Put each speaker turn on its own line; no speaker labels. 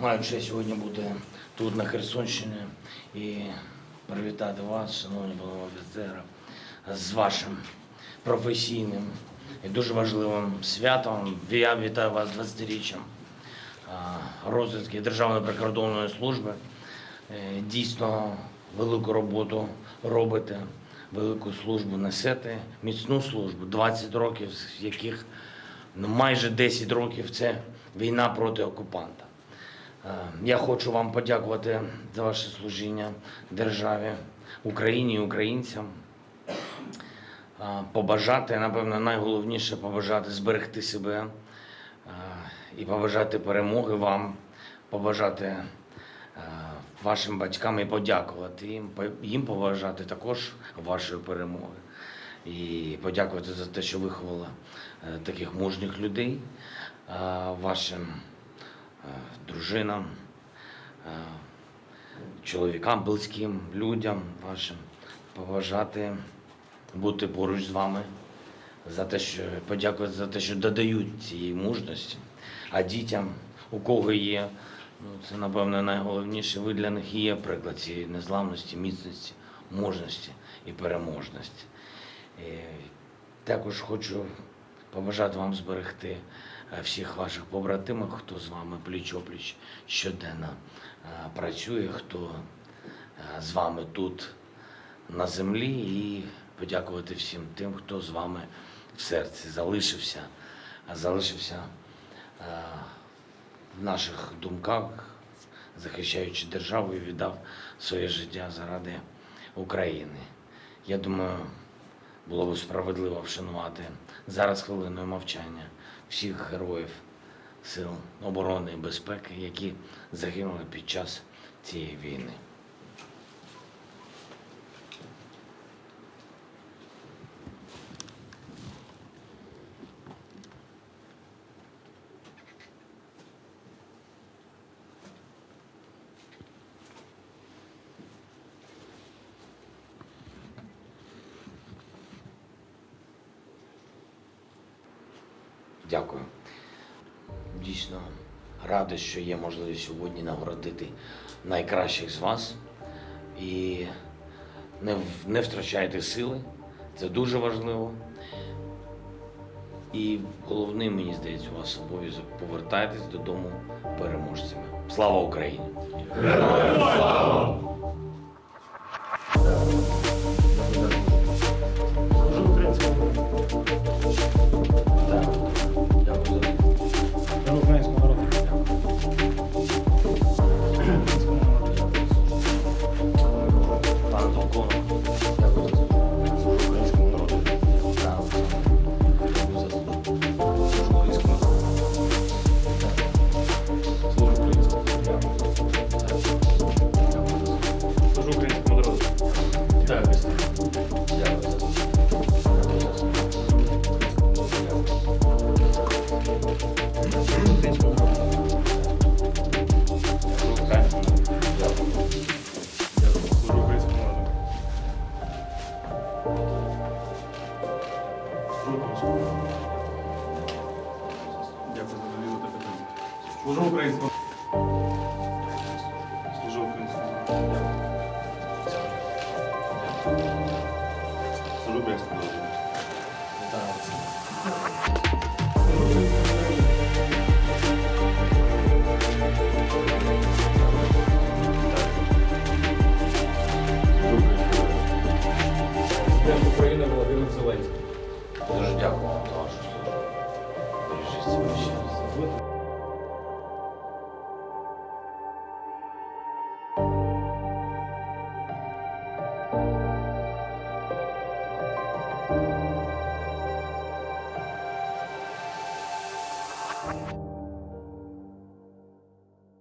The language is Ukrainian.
Маю честь сьогодні бути тут, на Херсонщині, і привітати вас, шановні панове офіцери, з вашим професійним і дуже важливим святом. Я вітаю вас з 20-річчям а, розвитки Державної прикордонної служби. Е, Дійсно велику роботу робите, велику службу несете, міцну службу, 20 років, з яких ну, майже 10 років це війна проти окупанта. Е, Я хочу вам подякувати за ваше служіння державі, Україні і українцям. Е, Побажати, напевно, найголовніше побажати зберегти себе е, і побажати перемоги вам, побажати е, вашим батькам і подякувати їм, їм побажати також вашої перемоги. І подякувати за те, що виховали таких мужніх людей, вашим дружинам, е, чоловікам, близьким людям вашим, побажати бути поруч з вами, за те, що подякувати за те, що додають цієї мужності. А дітям, у кого є, ну це напевно найголовніше, ви для них є приклад цієї незламності, міцності, мужності і переможності. І також хочу побажати вам зберегти е, всіх ваших побратимів, хто з вами пліч-опліч щоденно е, працює, хто е, з вами тут на землі, і подякувати всім тим, хто з вами в серці залишився, залишився е, в наших думках, захищаючи державу і віддав своє життя заради України. Я думаю, було б справедливо вшанувати зараз хвилиною мовчання всіх героїв сил оборони і безпеки, які загинули під час цієї війни. Дякую. Дійсно радий, що є можливість сьогодні нагородити найкращих з вас. І не, не втрачайте сили, це дуже важливо. І головне, мені здається, у вас обов'язок повертайтесь додому переможцями. Слава Україні! Так. Дякую за
довіру та підтримку. Служу українському. Служу українському. Служу українському.
Президент Володимир Зеленський.
Дуже дякую вам за вашу службу. Бережіть себе ще раз.